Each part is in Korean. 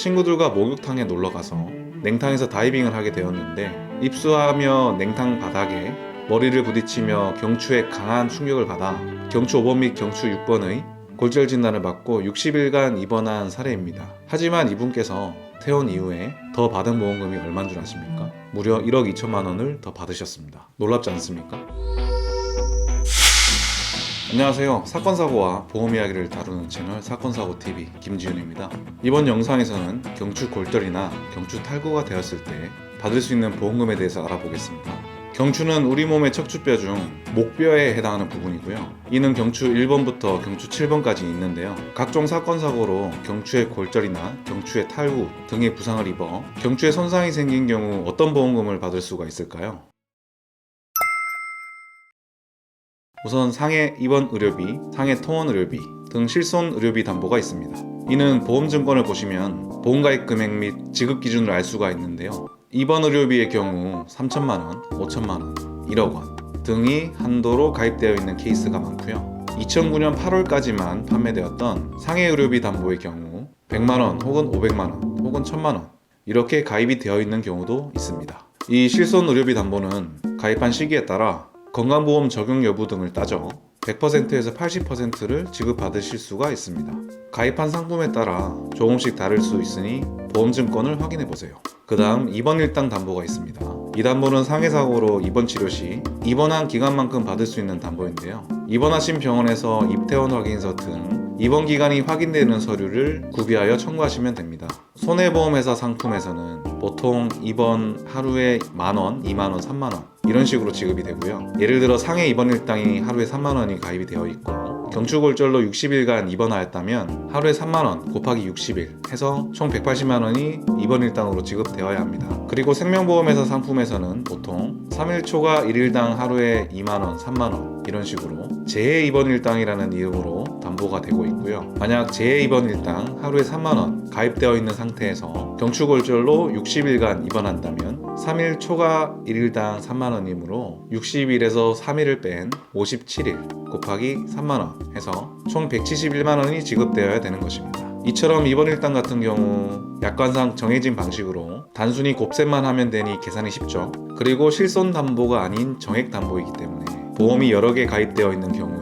친구들과 목욕탕에 놀러 가서 냉탕에서 다이빙을 하게 되었는데 입수하며 냉탕 바닥에 머리를 부딪히며 경추에 강한 충격을 받아 경추 5번 및 경추 6번의 골절 진단을 받고 60일간 입원한 사례입니다. 하지만 이분께서 퇴원 이후에 더 받은 보험금이 얼마인 줄 아십니까? 무려 1억 2천만 원을 더 받으셨습니다. 놀랍지 않습니까? 안녕하세요. 사건 사고와 보험 이야기를 다루는 채널 사건 사고 TV 김지윤입니다. 이번 영상에서는 경추 골절이나 경추 탈구가 되었을 때 받을 수 있는 보험금에 대해서 알아보겠습니다. 경추는 우리 몸의 척추뼈 중 목뼈에 해당하는 부분이고요. 이는 경추 1번부터 경추 7번까지 있는데요. 각종 사건 사고로 경추의 골절이나 경추의 탈구 등의 부상을 입어 경추에 손상이 생긴 경우 어떤 보험금을 받을 수가 있을까요? 우선 상해 입원 의료비, 상해 통원 의료비 등 실손 의료비 담보가 있습니다. 이는 보험 증권을 보시면 보험가입 금액 및 지급 기준을 알 수가 있는데요. 입원 의료비의 경우 3천만 원, 5천만 원, 1억 원 등이 한도로 가입되어 있는 케이스가 많고요. 2009년 8월까지만 판매되었던 상해 의료비 담보의 경우 100만 원 혹은 500만 원 혹은 1000만 원 이렇게 가입이 되어 있는 경우도 있습니다. 이 실손 의료비 담보는 가입한 시기에 따라 건강보험 적용 여부 등을 따져 100%에서 80%를 지급받으실 수가 있습니다. 가입한 상품에 따라 조금씩 다를 수 있으니 보험증권을 확인해 보세요. 그 다음 입원 일당 담보가 있습니다. 이 담보는 상해사고로 입원 치료 시 입원한 기간만큼 받을 수 있는 담보인데요. 입원하신 병원에서 입퇴원 확인서 등 입원 기간이 확인되는 서류를 구비하여 청구하시면 됩니다. 손해보험회사 상품에서는 보통 입원 하루에 만원, 2만원, 3만원 이런 식으로 지급이 되고요. 예를 들어 상해 입원 일당이 하루에 3만 원이 가입이 되어 있고 경추골절로 60일간 입원하였다면 하루에 3만 원 곱하기 60일 해서 총 180만 원이 입원 일당으로 지급되어야 합니다. 그리고 생명보험회사 상품에서는 보통 3일 초과 1일당 하루에 2만 원, 3만 원 이런 식으로 재해 입원 일당이라는 이름으로 담보가 되고 있고요. 만약 재해 입원 일당 하루에 3만 원 가입되어 있는 상태에서 경추골절로 60일간 입원한다면 3일 초과 1일당 3만 원이므로 60일에서 3일을 뺀 57일 곱하기 3만 원 해서 총 171만 원이 지급되어야 되는 것입니다. 이처럼 이번 일당 같은 경우 약관상 정해진 방식으로 단순히 곱셈만 하면 되니 계산이 쉽죠. 그리고 실손 담보가 아닌 정액 담보이기 때문에 보험이 여러 개 가입되어 있는 경우에는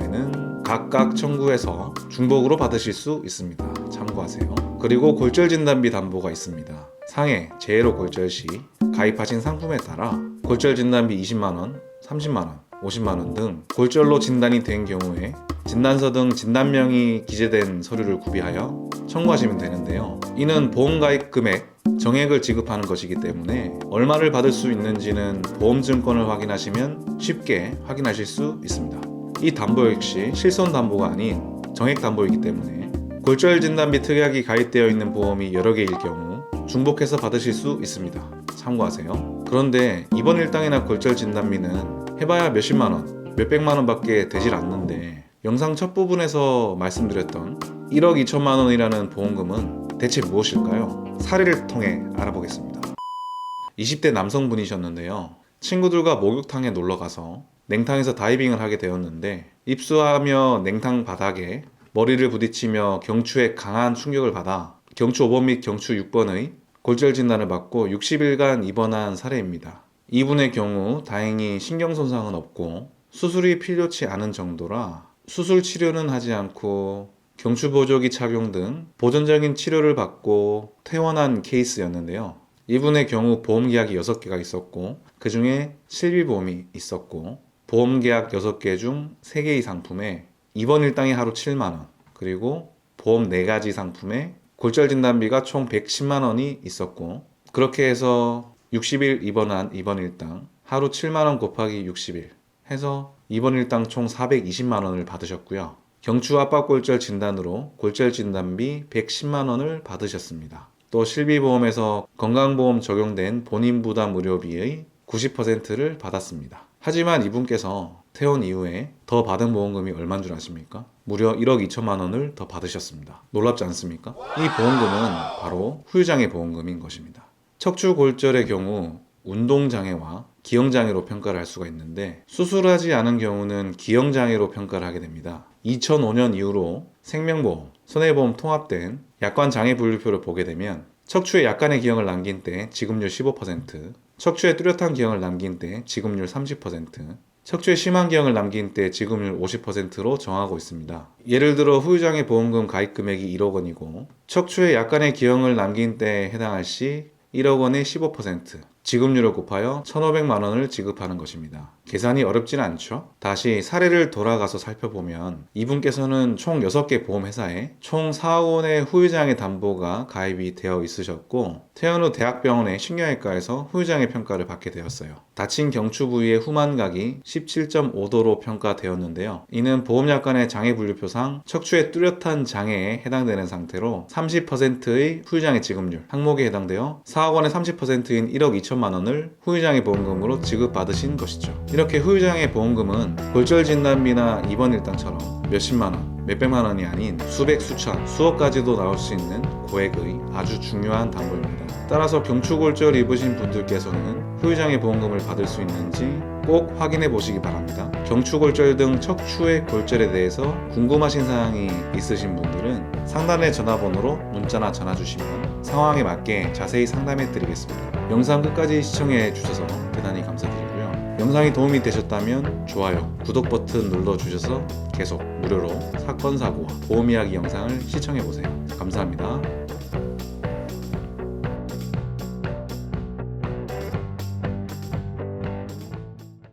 각각 청구해서 중복으로 받으실 수 있습니다. 참고하세요. 그리고 골절 진단비 담보가 있습니다. 상해, 재해로 골절 시 가입하신 상품에 따라 골절 진단비 20만원, 30만원, 50만원 등 골절로 진단이 된 경우에 진단서 등 진단명이 기재된 서류를 구비하여 청구하시면 되는데요. 이는 보험 가입 금액, 정액을 지급하는 것이기 때문에 얼마를 받을 수 있는지는 보험증권을 확인하시면 쉽게 확인하실 수 있습니다. 이 담보 역시 실손 담보가 아닌 정액 담보이기 때문에 골절 진단비 특약이 가입되어 있는 보험이 여러 개일 경우 중복해서 받으실 수 있습니다. 참고하세요. 그런데 이번 일당이나 골절 진단비는 해봐야 몇십만 원, 몇백만 원밖에 되질 않는데 영상 첫 부분에서 말씀드렸던 1억 2천만 원이라는 보험금은 대체 무엇일까요? 사례를 통해 알아보겠습니다. 20대 남성분이셨는데요. 친구들과 목욕탕에 놀러 가서 냉탕에서 다이빙을 하게 되었는데 입수하며 냉탕 바닥에 머리를 부딪히며 경추에 강한 충격을 받아 경추 5번 및 경추 6번의 골절 진단을 받고 60일간 입원한 사례입니다. 이분의 경우 다행히 신경 손상은 없고 수술이 필요치 않은 정도라 수술 치료는 하지 않고 경추 보조기 착용 등 보존적인 치료를 받고 퇴원한 케이스였는데요. 이분의 경우 보험 계약이 6개가 있었고 그 중에 실비보험이 있었고 보험 계약 6개 중 3개의 상품에 입원 일당이 하루 7만 원 그리고 보험 4가지 상품에 골절 진단비가 총 110만 원이 있었고 그렇게 해서 60일 입원한 입원 일당 하루 7만 원 곱하기 60일 해서 입원 일당 총 420만 원을 받으셨고요. 경추 압박 골절 진단으로 골절 진단비 110만 원을 받으셨습니다. 또 실비보험에서 건강보험 적용된 본인 부담 의료비의 90%를 받았습니다. 하지만 이분께서 퇴원 이후에 더 받은 보험금이 얼마인 줄 아십니까? 무려 1억 2천만 원을 더 받으셨습니다. 놀랍지 않습니까? 이 보험금은 바로 후유장애 보험금인 것입니다. 척추 골절의 경우 운동장애와 기형장애로 평가를 할 수가 있는데 수술하지 않은 경우는 기형장애로 평가를 하게 됩니다. 2005년 이후로 생명보험, 손해보험 통합된 약관 장애 분류표를 보게 되면 척추에 약간의 기형을 남긴 때 지급률 15%, 척추에 뚜렷한 기형을 남긴 때 지급률 30%, 척추에 심한 기형을 남긴 때 지급률 50%로 정하고 있습니다. 예를 들어 후유장애 보험금 가입 금액이 1억 원이고 척추에 약간의 기형을 남긴 때에 해당할 시 1억 원의 15%, 지급률을 곱하여 1,500만 원을 지급하는 것입니다. 계산이 어렵지는 않죠? 다시 사례를 돌아가서 살펴보면 이분께서는 총 6개 보험회사에 총 4억 원의 후유장애 담보가 가입이 되어 있으셨고 퇴원 후 대학병원의 신경외과에서 후유장애 평가를 받게 되었어요. 다친 경추 부위의 후만각이 17.5도로 평가되었는데요. 이는 보험약관의 장애 분류표상 척추의 뚜렷한 장애에 해당되는 상태로 30%의 후유장애 지급률 항목에 해당되어 4억 원의 30%인 1억 2천만 원을 후유장애 보험금으로 지급받으신 것이죠. 이렇게 후유장애 보험금은 골절 진단비나 입원 일당처럼 몇십만 원, 몇백만 원이 아닌 수백, 수천, 수억까지도 나올 수 있는 고액의 아주 중요한 담보입니다. 따라서 경추골절 입으신 분들께서는 후유장애 보험금을 받을 수 있는지 꼭 확인해 보시기 바랍니다. 경추골절 등 척추의 골절에 대해서 궁금하신 사항이 있으신 분들은 상단의 전화번호로 문자나 전화 주시면 상황에 맞게 자세히 상담해 드리겠습니다. 영상 끝까지 시청해 주셔서 대단히 감사드리고요. 영상이 도움이 되셨다면 좋아요, 구독 버튼 눌러 주셔서 계속 무료로 사건 사고와 보험 이야기 영상을 시청해 보세요. 감사합니다.